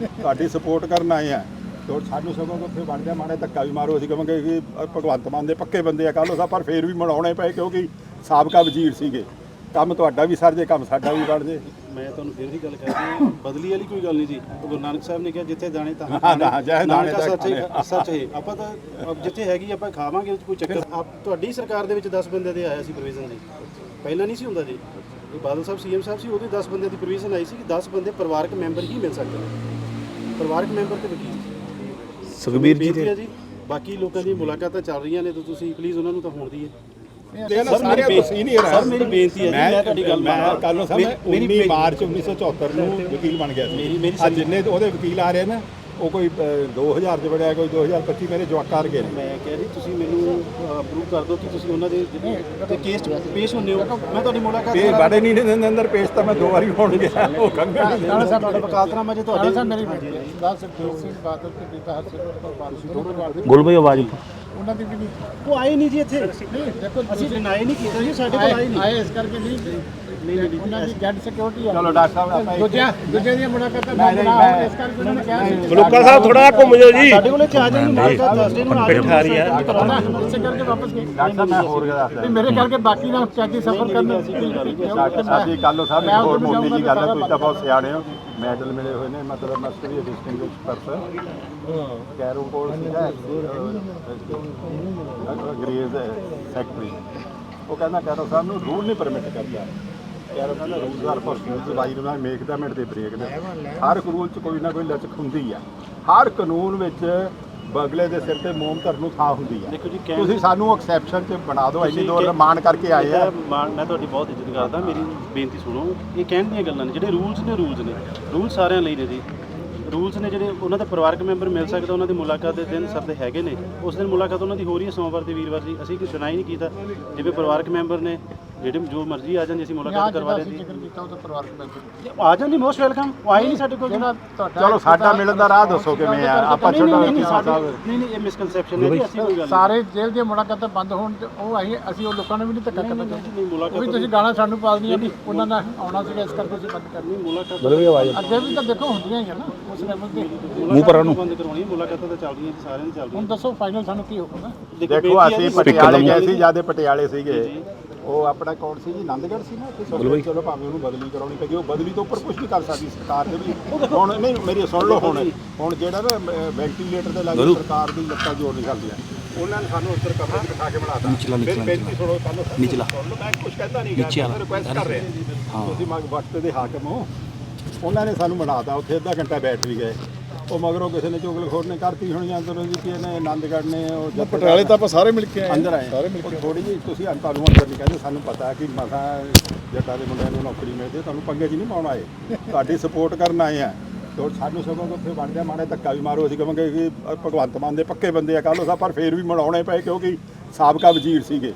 ਤੁਹਾਡੀ ਸਪੋਰਟ ਕਰਨ ਆਏ ਆ। ਤੇ ਸਾਨੂੰ ਸਗੋਂ ਉੱਥੇ ਬਣ ਜਾ ਮਾੜੇ ਧੱਕਾ ਵੀ ਮਾਰੋ। ਅਸੀਂ ਕਹਾਂਗੇ ਕਿ ਭਗਵੰਤ ਮਾਨ ਦੇ ਪੱਕੇ ਬੰਦੇ ਆ। ਕੱਲ੍ਹ ਉਹ ਪਰ ਫੇਰ ਵੀ ਮਨਾਉਣੇ ਪਏ ਕਿਉਂਕਿ ਸਾਬਕਾ ਵਜ਼ੀਰ ਸੀਗੇ। ਕੰਮ ਤੁਹਾਡਾ ਵੀ ਸਰ ਜੇ ਕੰਮ ਸਾਡਾ ਵੀ ਬਣ ਜੇ। ਮੈਂ ਤੁਹਾਨੂੰ ਫਿਰ ਵੀ ਗੱਲ ਕਰਦੀ ਹਾਂ ਬਦਲੀ ਵਾਲੀ ਕੋਈ ਗੱਲ ਨਹੀਂ ਜੀ। ਗੁਰੂ ਨਾਨਕ ਸਾਹਿਬ ਨੇ ਕਿਹਾ ਜਿੱਥੇ ਜਾਣੇ ਤਾਂ ਹਾਂ, ਹਾਂ, ਨਾਨਕ ਸੱਚ। ਹੈ ਸੱਚ ਹੈ। ਆਪਾਂ ਤਾਂ ਜਿੱਥੇ ਹੈਗੀ ਆਪਾਂ ਖਾਵਾਂਗੇ ਕੋਈ ਚੱਕਰ ਆਪ ਤੁਹਾਡੀ ਸਰਕਾਰ ਦੇ ਵਿੱਚ 10 ਬੰਦੇ ਦੇ ਆਇਆ ਸੀ ਪ੍ਰੋਵੀਜ਼ਨ ਜੀ ਪਹਿਲਾਂ ਨਹੀਂ ਸੀ ਹੁੰਦਾ ਜੀ। ਇਹ ਬਾਦਲ ਸਾਹਿਬ ਸੀਐਮ ਸਾਹਿਬ ਸੀ ਉਹਦੇ 10 ਬੰਦੇ ਦੀ ਪ੍ਰੋਵੀਜ਼ਨ ਆਈ ਸੀ ਕਿ 10 ਬੰਦੇ ਪਰਿਵਾਰਕ ਮੈਂਬਰ ਹੀ ਮਿਲ ਸਕਦੇ ਨੇ। ਪਰਿਵਾਰਕ ਮੈਂਬਰ ਤੇ ਵਕੀਲ ਸੁਖਬੀਰ ਜੀ ਬੇਨਤੀ ਹੈ ਜੀ ਬਾਕੀ ਲੋਕਾਂ ਦੀ ਮੁਲਾਕਾਤਾਂ ਚੱਲ ਰਹੀਆਂ ਨੇ ਤਾਂ ਤੁਸੀਂ ਪਲੀਜ਼ ਉਹਨਾਂ ਨੂੰ ਤਾਂ ਹੋਣ ਦੀ ਸਰ, ਸਾਰੇ ਮੇਰੀ ਸਰ, ਬੇਨਤੀ ਹੈ ਜੀ, ਮੈਂ ਤੁਹਾਡੀ ਗੱਲ ਮੈਂ। ਕੱਲ ਨੂੰ ਮੇਰੀ- 19 ਮਾਰਚ 1974 ਨੂੰ ਵਕੀਲ ਬਣ ਗਿਆ ਸੀ। ਅੱਜ ਜਿੰਨੇ ਉਹਦੇ ਵਕੀਲ ਆ ਰਹੇ ਨੇ ਉਹ ਕੋਈ ਅ, 2000 ਚ ਬਣਿਆ ਕੋਈ 2025 ਮੇਰੇ ਜਵਾਕਾਂ ਵਰਗੇ ਨੇ। ਮੈਂ ਕਹਿ ਰਹੀ ਤੁਸੀਂ ਮੈਨੂੰ ਅਪਰੂਵ ਕਰ ਦਿਓ ਕਿ ਤੁਸੀਂ ਉਹਨਾਂ ਦੇ ਤੇ ਕੇਸ ਪੇਸ਼ ਹੁੰਦੇ ਹੋ। ਮੈਂ ਤੁਹਾਡੀ ਮੁਲਾਕਾਤ ਇਹ ਬੜੇ ਨਹੀਂ ਨੇ ਅੰਦਰ ਪੇਸ਼ ਤਾਂ ਮੈਂ ਦੋ ਵਾਰੀ ਹੋਣ ਗਿਆ ਉਹ ਕੰਗਾ ਕਾਲਾ ਸਾਹਿਬ ਤੁਹਾਡਾ ਵਕਾਲਤਨਾਮਾ ਜੇ ਤੁਹਾਡੇ। ਸਰ ਮੇਰੀ ਸੁਖਬੀਰ ਸਿੰਘ ਬਾਦਲ ਤੇ ਪਿਤਾ ਹਰਸਿਮਰਤ ਕੌਰ ਬਾਦਲ ਦੋਨੋਂ ਦੇ ਗੁਲ ਭਾਈ ਆਵਾਜ਼ ਉਹਨਾਂ ਦੀ ਵੀ ਨਹੀਂ। ਉਹ ਆਏ ਨਹੀਂ ਜੀ ਇੱਥੇ। ਨਹੀਂ ਦੇਖੋ ਅਸੀਂ ਡਿਨਾਈ ਨਹੀਂ ਕੀਤਾ ਜੀ ਸਾਡੇ ਕੋਲ ਆਏ ਨਹੀਂ। ਆਏ ਇਸ ਕਰਕੇ ਨਹੀਂ ਉਹਨਾਂ ਦੀ ਜੱਡ ਸਿਕਿਉਰਿਟੀ ਆ। ਚਲੋ ਡਾਕਟਰ ਸਾਹਿਬ ਆਪਾਂ ਦੂਜਿਆਂ ਦੂਜੇ ਦੀਆਂ ਮੁਲਾਕਾਤਾਂ ਨਹੀਂ, ਨਹੀਂ, ਨਾ ਮੈਂ- ਹੋਣ ਇਸ ਕਰਕੇ ਉਹਨਾਂ ਨੇ ਕਿਹਾ ਸੀ। ਮਲੂਕਾ ਸਾਹਿਬ ਥੋੜਾ ਘੁੰਮ ਜਾਓ ਜੀ। ਸਾਡੇ ਕੋਲ ਇੱਥੇ ਆ ਜਾਣ ਮੁਲਾਕਾਤ ਦੱਸ ਦੇਣ ਆ ਬੈਠਾ ਰਹੀ ਹੈ। ਇਸੇ ਕਰਕੇ ਵਾਪਸ ਗਏ। ਡਾਕਟਰ ਸਾਹਿਬ ਮੈਂ ਹੋਰ ਗੱਲ ਦੱਸਦਾ ਨਹੀਂ ਮੇਰੇ ਕਰਕੇ ਬਾਕੀ ਦਾ ਚਾਚੀ ਸਫਰ ਕਰਨ ਡਾਕਟਰ ਸਾਹਿਬ ਜੀ ਕੱਲ੍ਹ ਸਾਹਿਬ ਹੋਰ ਮੋਦੀ ਜੀ ਗੱਲ ਤੁਸੀਂ ਤਾਂ ਬਹੁਤ ਸਿਆਣੇ ਹੋ। ਮੈਡਲ ਮਿਲੇ ਹੋਏ ਨੇ, ਮਤਲਬ ਮਸਟ ਵੀ ਡਿਸਟਿੰਗੁਇਸ਼ ਪਰਸਨ ਕੈਰੋ ਕੋਲ ਸੀਗਾ ਅੰਗਰੇਜ਼ ਸੈਕਟਰੀ ਉਹ ਕਹਿੰਦਾ ਕੈਰੋ ਸਾਹਿਬ ਨੂੰ ਰੂਲ ਨਹੀਂ ਪਰਮਿਟ ਕਰਦਾ। ਕੈਰੋ ਕਹਿੰਦਾ ਰੂਲਸ ਆਰ ਫॉर ਸਟੂਡੈਂਟਸ ਬਾਈ ਨੂੰ ਮੇਕ ਦਾ ਮਿੰਟ ਦੇ ਬ੍ਰੇਕ ਦੇ। ਹਰ ਇੱਕ ਰੂਲ 'ਚ ਕੋਈ ਨਾ ਕੋਈ ਲਚਕ ਹੁੰਦੀ ਆ। ਹਰ ਕਾਨੂੰਨ ਵਿੱਚ ਬਗਲੇ ਦੇ ਸਿਰ ਤੇ ਮੋਮ ਧਰਨ ਨੂੰ ਥਾਂ ਹੁੰਦੀ ਆ। ਦੇਖੋ ਜੀ ਕਹਿਣ ਤੁਸੀਂ ਸਾਨੂੰ ਐਕਸੈਪਸ਼ਨ 'ਚ ਬਣਾ ਦਿਓ ਇੰਨੀ ਦੂਰ ਮਾਨ ਕਰਕੇ ਆਏ ਆ। ਮੈਂ ਤੁਹਾਡੀ ਬਹੁਤ ਇੱਜ਼ਤ ਕਰਦਾ ਮੇਰੀ ਬੇਨਤੀ ਸੁਣੋ। ਇਹ ਕਹਿਣ ਦੀਆਂ ਗੱਲਾਂ ਨੇ ਜਿਹੜੇ ਰੂਲਸ ਨੇ ਰੂਲਸ ਨੇ। ਰੂਲ ਸਾਰਿਆਂ ਲਈ ਨੇ ਜੀ। ਰੂਲਸ ਨੇ ਜਿਹੜੇ ਉਹਨਾਂ ਦੇ ਪਰਿਵਾਰਕ ਮੈਂਬਰ ਮਿਲ ਸਕਦਾ ਉਹਨਾਂ ਦੀ ਮੁਲਾਕਾਤ ਦੇ ਦਿਨ ਸਰ ਦੇ ਹੈਗੇ ਨੇ। ਉਸ ਦਿਨ ਮੁਲਾਕਾਤ ਉਹਨਾਂ ਦੀ ਹੋ ਰਹੀ ਹੈ ਸੋਮਵਾਰ ਤੇ ਵੀਰਵਾਰ ਦੀ। ਅਸੀਂ ਕੋਈ ਸੁਣਾਈ ਨਹੀਂ ਕੀਤਾ। ਜਿਵੇਂ ਪਰਿਵਾਰਕ ਮੈਂਬਰ ਨੇ ਜਿਹੜੇ ਜੋ ਮਰਜ਼ੀ ਆ ਜਾਣ ਅਸੀਂ ਮੁਲਾਕਾਤ ਕਰਵਾ ਅਸੀਂ ਸੀ ਜ਼ਿਕਰ ਕੀਤਾ ਉਹਦਾ ਪਰਿਵਾਰਕ ਮੈਂਬਰ ਆ ਜਾਣ ਜੀ ਮੋਸਟ ਵੈਲਕਮ। ਉਹ ਆਏ ਨਹੀਂ ਸਾਡੇ ਕੋਲ ਜਿਹੜਾ ਤੁਹਾਡਾ ਚਲੋ ਸਾਡਾ ਮਿਲਣ ਦਾ ਰਾਹ ਦੱਸੋ ਕਿਵੇਂ ਆ। ਆਪਾਂ ਛੋਟਾ ਨਹੀਂ, ਨਹੀਂ ਨਹੀਂ ਇਹ ਮਿਸਕਨਸੈਪਸ਼ਨ ਹੈ ਜੀ ਅਸੀਂ ਕੋਈ ਗੱਲ ਸਾਰੇ ਜੇਲ੍ਹ ਦੀਆਂ ਮੁਲਾਕਾਤਾਂ ਬੰਦ ਹੋਣ ਤੇ ਉਹ ਆਈ ਅਸੀਂ ਉਹ ਲੋਕਾਂ ਨੂੰ ਵੀ ਨਹੀਂ ਧੱਕਾ ਕਰਨਾ। ਚਾਹੁੰਦੇ ਨਹੀਂ ਮੁਲਾਕਾਤ ਉਹ ਵੀ ਤੁਸੀਂ ਗਾਣਾ ਸਾਨੂੰ ਪਾ ਦਨੀਆਂ ਵੀ ਉਹਨਾਂ ਨਾਲ ਆਉਣਾ ਸੀਗਾ ਇਸ ਕਰਕੇ ਅਸੀਂ ਬੰਦ ਕਰਨੀ ਮੁਲਾਕਾਤ ਗੁਲ ਭਾਈ ਆਵਾਜ਼ ਅੱਗੇ ਵੀ ਤਾਂ ਦੇਖੋ ਹੁੰਦੀਆਂ ਹੀ ਆ ਨਾ ਉਸ ਲੈਵਲ ਤੇ। ਮੂੰਹ ਪਰਾਂ ਨੂੰ ਬੰਦ ਕਰਵਾਉਣੀ ਹੈ, ਮੁਲਾਕਾਤਾਂ ਤਾਂ ਚੱਲ ਰਹੀਆਂ ਜੀ ਸਾਰਿਆਂ ਦੀ ਚੱਲ ਰਹੀਆਂ ਹੁਣ ਦੱਸੋ ਫਾਈਨਲ ਸਾਨੂੰ ਕੀ ਹੋਊਗਾ? ਦੇਖੋ ਬੇਨਤੀ ਹੈ ਅਸੀਂ ਜੀ, ਪਟਿਆਲੇ ਗਏ ਸੀ ਜਿਆਦੇ ਪਟਿਆਲੇ ਸੀਗੇ। ਉਹ ਆਪਣਾ ਕੌਣ ਸੀ ਜੀ ਆਨੰਦਗੜ੍ਹ ਸੀ ਨਾ ਉੱਥੇ ਚਲੋ ਭਾਵੇਂ ਉਹਨੂੰ ਬਦਲੀ ਕਰਾਉਣੀ ਪਈ ਉਹ ਬਦਲੀ ਤੋਂ ਉੱਪਰ ਕੁਝ ਨਹੀਂ ਕਰ ਸਕਦੀ ਸਰਕਾਰ ਦੇ ਵੀ। ਹੁਣ ਨਹੀਂ ਮੇਰੀ ਸੁਣ ਲਓ ਹੁਣ। ਹੁਣ ਜਿਹੜਾ ਨਾ ਵੈਂਟੀਲੇਟਰ ਦੇ ਲਾਗੇ ਸਰਕਾਰ ਦੀ ਲੱਤਾਂ ਜੋੜ ਨਹੀਂ ਸਕਦੀਆਂ। ਉਹਨਾਂ ਨੇ ਸਾਨੂੰ ਉੱਤਰ ਕਮਰੇ 'ਚ ਬਿਠਾ ਕੇ ਬਣਾਤਾ ਨਿਚਲਾ, ਨਿਚਲਾ, ਨਿਚਲਾ। ਮੈਂ ਕੁਝ ਕਹਿੰਦਾ ਨਹੀਂ ਵਾਲਾ। ਰਿਕੁਐਸਟ ਕਰ ਰਿਹਾ। ਤੁਸੀਂ ਮਗ ਵਕਤ ਦੇ ਹਾਕਮ ਹੋ। ਉਹਨਾਂ ਨੇ ਸਾਨੂੰ ਬਣਾਤਾ ਉੱਥੇ ਅੱਧਾ ਘੰਟਾ ਬੈਠ ਵੀ ਗਏ। ਉਹ ਮਗਰੋਂ ਕਿਸੇ ਨੇ ਚੁਗਲਖੋਰ ਨੇ ਕਰਤੀ ਹੋਣੀ ਅੰਦਰੋਂ ਜੀ ਕਿ ਇਹਨੇ ਆਨੰਦਗੜ੍ਹ ਨੇ ਉਹ ਜਦ ਪਟਿਆਲੇ ਤਾਂ ਆਪਾਂ ਸਾਰੇ ਮਿਲ ਕੇ ਆਏ ਅੰਦਰ ਆਏ ਸਾਰੇ ਮਿਲ ਕੇ ਥੋੜੀ ਜਿਹੀ ਤੁਸੀਂ ਤੁਹਾਨੂੰ ਅੰਦਰ ਨਹੀਂ ਕਹਿੰਦੇ ਸਾਨੂੰ ਪਤਾ ਹੈ ਕਿ ਮਸਾਂ ਜੱਟਾਂ ਦੇ ਮੁੰਡਿਆਂ ਨੂੰ ਨੌਕਰੀ ਮਿਲਦੀ ਤੁਹਾਨੂੰ ਪੰਗੇ 'ਚ ਨਹੀਂ ਪਾਉਣ ਆਏ। ਤੁਹਾਡੀ ਸਪੋਰਟ ਕਰਨ ਆਏ ਆ। ਤੇ ਸਾਨੂੰ ਸਗੋਂ ਉੱਥੇ ਬਣ ਜਾ ਮਾੜੇ ਧੱਕਾ ਵੀ ਮਾਰੋ ਅਸੀਂ ਕਹਾਂਗੇ ਕਿ ਭਗਵੰਤ ਮਾਨ ਦੇ ਪੱਕੇ ਬੰਦੇ ਆ ਕੱਲ੍ਹ ਉਹ ਪਰ ਫੇਰ ਵੀ ਮਨਾਉਣੇ ਪਏ ਕਿਉਂਕਿ ਸਾਬਕਾ ਵਜ਼ੀਰ ਸੀਗੇ।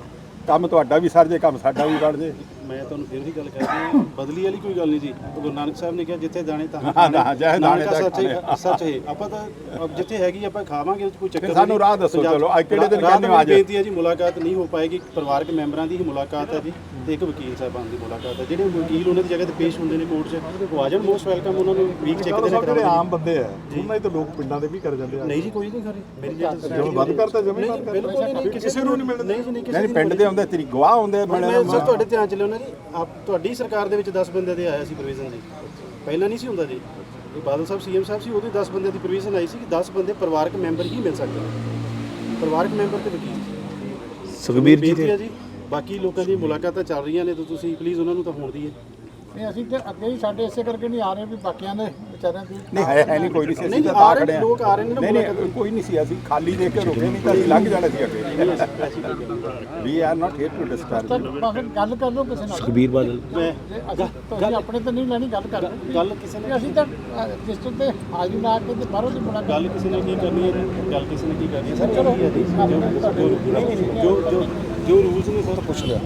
ਕੰਮ ਤੁਹਾਡਾ ਵੀ ਸਰ ਜੇ ਕੰਮ ਸਾਡਾ ਵੀ ਬਣ ਜੇ। ਮੈਂ ਤੁਹਾਨੂੰ ਫਿਰ ਵੀ ਗੱਲ ਕਰਦੀ ਹਾਂ ਬਦਲੀ ਵਾਲੀ ਕੋਈ ਗੱਲ ਨਹੀਂ ਜੀ। ਗੁਰੂ ਨਾਨਕ ਸਾਹਿਬ ਨੇ ਕਿਹਾ ਜਿੱਥੇ ਜਾਣੇ ਤਾਂ ਹਾਂ, ਹਾਂ, ਜੈ ਨਾਨਕ ਸੱਚ। ਸੱਚ ਹੈ। ਆਪਾਂ ਤਾਂ ਜਿੱਥੇ ਹੈਗੀ ਆਪਾਂ ਖਾਵਾਂਗੇ ਕੋਈ ਚੱਕਰ ਫਿਰ ਸਾਨੂੰ ਰਾਹ ਦੱਸੋ, ਚਲੋ, ਅੱਜ ਕਿਹੜੇ ਦਿਨ ਕਹਿੰਦੇ? ਬੇਨਤੀ ਹੈ ਜੀ ਮੁਲਾਕਾਤ ਨਹੀਂ ਹੋ ਪਾਏਗੀ। ਪਰਿਵਾਰਕ ਮੈਂਬਰਾਂ ਦੀ ਹੀ ਮੁਲਾਕਾਤ ਹੈ ਜੀ। ਤੇ ਇੱਕ ਵਕੀਲ ਸਾਹਿਬਾਨ ਦੀ ਮੁਲਾਕਾਤ ਹੈ। ਜਿਹੜੇ ਵਕੀਲ ਉਹਨਾਂ ਦੀ ਜਗ੍ਹਾ ਤੇ ਪੇਸ਼ ਹੁੰਦੇ ਨੇ ਕੋਰਟ 'ਚ ਉਹ ਆ ਜਾਣ। ਮੋਸਟ ਵੈਲਕਮ ਉਹਨਾਂ ਨੂੰ ਵੀਕ ਚੈੱਕ ਦੇ ਜਿਹੜੇ ਕਰਾਉਣਾ ਆਮ ਬੰਦੇ ਆ। ਉਹਨਾਂ ਹੀ ਤਾਂ ਲੋਕ ਪਿੰਡਾਂ ਦੇ ਵੀ ਕਰ ਜਾਂਦੇ ਆ। ਨਹੀਂ ਜੀ ਕੋਈ ਨਹੀਂ ਕਰੇ ਮੇਰੀ ਜਗ੍ਹਾ ਜਦੋਂ ਬੰਦ ਕਰਤਾ ਜਮੇ ਬੰਦ ਬਿਲਕੁਲ ਨਹੀਂ ਕਿਸੇ ਨੂੰ ਨਹੀਂ ਮਿਲਦਾ ਨਹੀਂ ਜੀ ਨਹੀਂ ਕਿਸੇ ਪਿੰਡ ਦੇ ਆਉਂਦੇ ਤੇਰੀ ਗਵਾਹ ਆਉਂਦੇ ਮੈਂ ਸਰ ਤੁਹਾਡੇ ਧਿਆਨ ਚ ਲਿਆਉਣਾ ਜੀ। ਆਪ ਤੁਹਾਡੀ ਸਰਕਾਰ ਦੇ ਵਿੱਚ 10 ਬੰਦੇ ਦੇ ਆਇਆ ਸੀ ਪ੍ਰੋਵੀਜ਼ਨ ਜੀ ਪਹਿਲਾਂ ਨਹੀਂ ਸੀ ਹੁੰਦਾ ਜੀ। ਇਹ ਬਾਦਲ ਸਾਹਿਬ ਸੀਐਮ ਸਾਹਿਬ ਸੀ ਉਹਦੇ 10 ਬੰਦੇ ਦੀ ਪ੍ਰੋਵੀਜ਼ਨ ਆਈ ਸੀ ਕਿ 10 ਬੰਦੇ ਪਰਿਵਾਰਕ ਮੈਂਬਰ ਹੀ ਮਿਲ ਸਕਦੇ ਨੇ। ਪਰਿਵਾਰਕ ਮੈਂਬਰ ਤੇ ਵਕੀਲ। ਸੁਖਬੀਰ ਜੀ ਜੀ। ਬਾਕੀ ਲੋਕਾਂ ਦੀ ਮੁਲਾਕਾਤਾਂ ਚੱਲ ਰਹੀਆਂ ਨੇ ਤਾਂ ਤੁਸੀਂ ਪਲੀਜ਼ ਉਹਨਾਂ ਨੂੰ ਤਾਂ ਹੋਣ ਦੀ ਹੈ ਨਹੀਂ ਅਸੀਂ ਤੇ ਅੱਗੇ ਹੀ ਸਾਡੇ ਇਸੇ ਕਰਕੇ ਨਹੀਂ ਆ ਰਹੇ ਵੀ ਬਾਕੀਆਂ ਦੇ ਵਿਚਾਰਿਆਂ ਦੀ। ਨਹੀਂ ਹੈ ਹੈ ਨਹੀਂ ਕੋਈ ਨਹੀਂ ਸੀ ਅਸੀਂ ਤਾਂ ਆ ਤਾਂ ਰਹੇ ਲੋਕ ਆ ਰਹੇ ਨੇ ਨਾ ਨਹੀਂ ਨਹੀਂ ਕੋਈ ਨਹੀਂ ਸੀ ਅਸੀਂ ਖਾਲੀ ਦੇਖ ਕੇ ਰੁਕੇ ਨਹੀਂ ਤਾਂ ਅਸੀਂ ਲੰਘ ਜਾਣਾ ਸੀ ਅੱਗੇ। We are not here to disturb ਤਾਂ ਗੱਲ ਕਰ ਲਓ ਕਿਸੇ ਨਾਲ। ਸੁਖਬੀਰ ਬਾਦਲ। ਮੈਂ ਜੇ ਅਸੀਂ ਆਪਣੇ ਤੇ ਨਹੀਂ ਲੈਣੀ ਗੱਲ ਕਰ ਗੱਲ ਕਿਸੇ ਨੇ ਅਸੀਂ ਤਾਂ ਰਜਿਸਟਰ ਤੇ ਹਾਜ਼ਰੀ ਲਾ ਕੇ ਤੇ ਬਾਹਰੋਂ ਦੀ ਮੁਲਾਕਾਤ ਗੱਲ ਕਿਸੇ ਨੇ ਕੀ ਕਰਨੀ ਹੈ? ਜੀ ਗੱਲ ਕਿਸੇ ਨੇ ਕੀ ਕਰਨੀ ਹੈ? ਸਰ ਚਲੋ ਜੋ ਜੋ ਜੋ ਰੂਲਸ ਨੇ ਸਰ ਪੁੱਛ ਲਿਆ।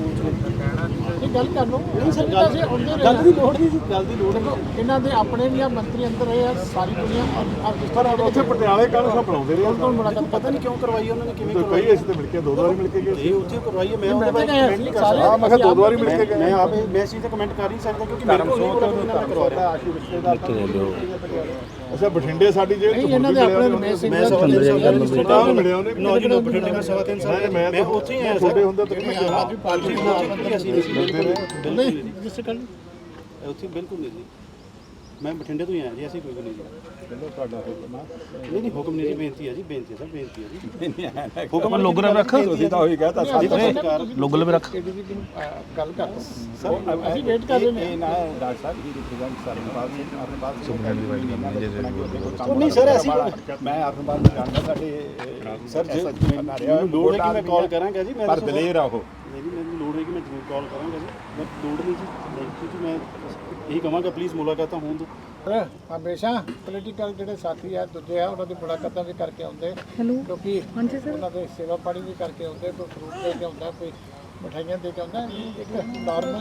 ਇਹ ਗੱਲ ਕਰ ਲਓ ਨਹੀਂ ਸਰ ਗੱਲ ਤਾਂ ਆਉਂਦੇ ਰਹੇ ਗੱਲ। ਦੀ ਲੋੜ ਨਹੀਂ ਜੀ ਗੱਲ ਦੀ ਲੋੜ ਨਹੀਂ। ਇਹਨਾਂ ਦੇ ਆਪਣੇ ਵੀ ਆ ਮੰਤਰੀ ਅੰਦਰ ਰਹੇ ਆ ਸਾਰੀ ਦੁਨੀਆ ਔਰ ਰਜਿਸਟਰ ਉੱਥੇ ਪਟਿਆਲੇ ਕੱਲ ਸਭ ਬੁਲਾਉਂਦੇ ਰਹੇ ਕੋਲ ਮੁਲਾਕਾਤ ਪਤਾ ਨਹੀਂ ਕਿਉਂ ਕਰਵਾਈ ਉਹਨਾਂ ਨੇ ਕਿਵੇਂ ਤੇ ਕਰਵਾਈ? ਕਈ ਅਸੀਂ ਤਾਂ ਮਿਲ ਕੇ ਦੋ ਦੋ ਵਾਰੀ ਮਿਲ ਕੇ ਗਏ ਇਹ ਉੱਥੇ ਕਰਵਾਈ ਮੈਂ ਉਹਦੇ ਮੈਂ ਬਾਰੇ ਤਾਂ ਕਮੈਂਟ ਨਹੀਂ ਕਰ ਸਕਦਾ। ਮੈਂ ਕਿਹਾ ਦੋ ਦੋ ਵਾਰੀ ਮਿਲ ਕੇ ਮੈਂ ਗਏ ਆਪ ਮੈਂ ਇਸ ਚੀਜ਼ ਤੇ ਕਮੈਂਟ ਕਰ ਨਹੀਂ ਸਕਦਾ ਕਿਉਂਕਿ ਮੇਰੇ ਕੋਲ ਨਹੀਂ ਮੈਂ ਕਰਵਾ ਰਿਹਾ। ਆਸ਼ੂ ਰਿਸ਼ਤੇਦਾਰ ਦਿਓ। ਅੱਛਾ ਬਠਿੰਡੇ ਸਾਡੀ ਜੇਲ੍ਹ ਨਹੀਂ ਇਹਨਾਂ ਦੇ ਆਪਣੇ ਰਮੇਸ਼ ਸਿੰਘ ਦਾ ਨੂੰ। ਮਿਲਿਆ ਉਹਨੇ। ਨੌ ਜੀ ਨੌ ਬਠਿੰਡੇ ਮੈਂ ਸਵਾ ਤਿੰਨ ਸਾਲ ਮੈਂ ਮੈਂ ਉੱਥੇ ਹੀ ਆਇਆ ਸਰ ਹੁੰਦੇ ਤੱਕ ਮੈਂ ਆਪ ਵੀ ਪਾਰਟੀ ਆਪ ਅਸੀਂ ਨਹੀਂ ਜਿਸ ਕੱਲ। ਉੱਥੇ ਬਿਲਕੁਲ ਨਹੀਂ ਜੀ ਮੈਂ ਬਠਿੰਡੇ ਤੋਂ ਹੀ ਆਇਆ ਜੀ ਅਸੀਂ ਕੋਈ ਵੀ ਨਹੀਂ ਜੀ। ਚਲੋ ਤੁਹਾਡਾ ਹੁਕਮ ਆ। ਨਹੀਂ ਨਹੀਂ ਹੁਕਮ ਨਹੀਂ ਜੀ ਬੇਨਤੀ ਹੈ ਜੀ ਬੇਨਤੀ ਹੈ ਸਰ ਬੇਨਤੀ ਹੈ ਜੀ। ਹੁਕਮ ਲੋਗੋ ਨਾਲ ਰੱਖ ਤੁਸੀਂ ਤਾਂ ਉਹੀ ਕਹਤਾ ਸਾਡੀ ਲੋਗੋ ਲਵੇ ਰੱਖ। ਏਡੀਜੀਪੀ ਨੂੰ ਅਹ, ਗੱਲ ਕਰ ਸਰ ਅਸੀਂ wait ਕਰ ਰਹੇ ਨੇ। ਇਹ ਨਾ ਡਾਕਟਰ ਸਾਹਿਬ ਜੀ ਰਿਪਰੈਜ਼ੈਂਟ ਸਰਨਪਾਲ ਸਿੰਘ ਅਰਨਪਾਲ ਸਿੰਘ ਉਹ ਨਹੀਂ ਸਰ, ਅਸੀਂ- ਮੈਂ ਅਰਨਪਾਲ ਨੂੰ ਜਾਣਦਾ ਸਾਡੇ ਸਰ ਜੇ ਮੈਨੂੰ ਲੋੜ ਹੈ ਕਿ ਮੈਂ ਕਾਲ ਕਰਾਂਗਾ ਜੀ ਮੈਂ ਪਰ ਦਲੇਰ ਆ ਉਹ ਮੇਰੀ ਮੈਨੂੰ ਲੋੜ ਹੈ ਕਿ ਮੈਂ ਜ਼ਰੂਰ ਕਾਲ ਕਰਾਂਗਾ ਜੀ। ਮੈਂ ਲੋੜ ਨਹੀਂ ਜੀ ਥੈਂਕ ਯੂ ਜੀ ਮੈਂ ਇਹੀ ਕਹਾਂਗਾ ਪਲੀਜ਼ ਮੁਲਾਕਾਤਾਂ ਹੋਣ ਦਿਓ। ਹਮੇਸ਼ਾ ਪੋਲੀਟੀਕਲ ਜਿਹੜੇ ਸਾਥੀ ਆ ਦੂਜੇ ਆ ਉਹਨਾਂ ਦੀ ਮੁਲਾਕਾਤਾਂ ਵੀ ਕਰਕੇ ਆਉਂਦੇ। ਕਿਉਂਕਿ ਉਹਨਾਂ ਦੇ ਸੇਵਾ ਪਾਣੀ ਵੀ ਕਰਕੇ ਆਉਂਦੇ ਕੋਈ ਫਰੂਟ ਦੇ ਕੇ ਆਉਂਦਾ ਕੋਈ ਮਠਾਈਆਂ ਦੇ ਕੇ ਆਉਂਦਾ ਇੱਕ ਨਾਰਮਲ